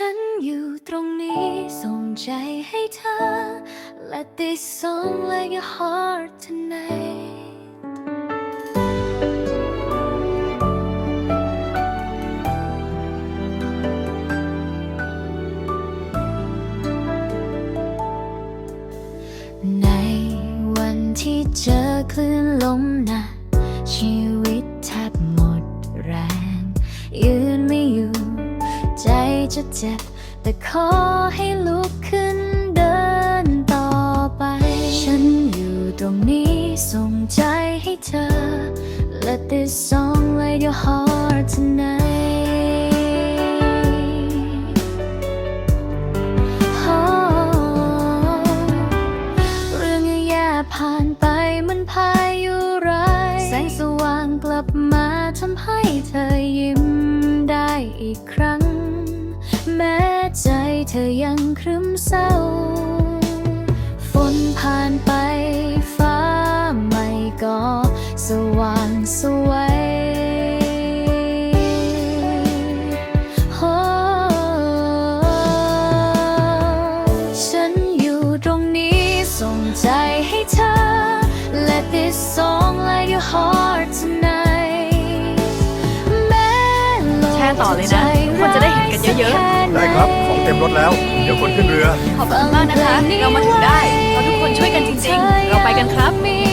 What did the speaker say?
ฉันอยู่ตรงนี้ส่งใจให้เธอ Let this song like your heart tonight ในวันที่เจอคลื่นลมหนัก จะเจ็บ แต่ขอให้ลุกขึ้นเดินต่อไป ฉันอยู่ตรงนี้ส่งใจให้เธอ Let this song light your heart tonight เรื่องแย่ๆผ่านไปมันพายุร้ายแสงสว่างกลับมาทำให้เธอยิ้มได้อีกครั้ง เธอยังครึ้มเศร้า ฝนผ่านไปฟ้าไม่ก็สว่างสวยโอ้ฉันอยู่ตรงนี้ส่งใจให้เธอ Let this song light your heart tonight แม้โลกแชร์ต่อเลยนะทุกคนจะได้เห็นกันเยอะๆ ได้ครับของ เต็มรถแล้ว เดี๋ยวคนขึ้นเรือ ขอบคุณมากนะคะ เรามาถึงได้เพราะทุกคนช่วยกันจริงๆ เราไปกันครับมี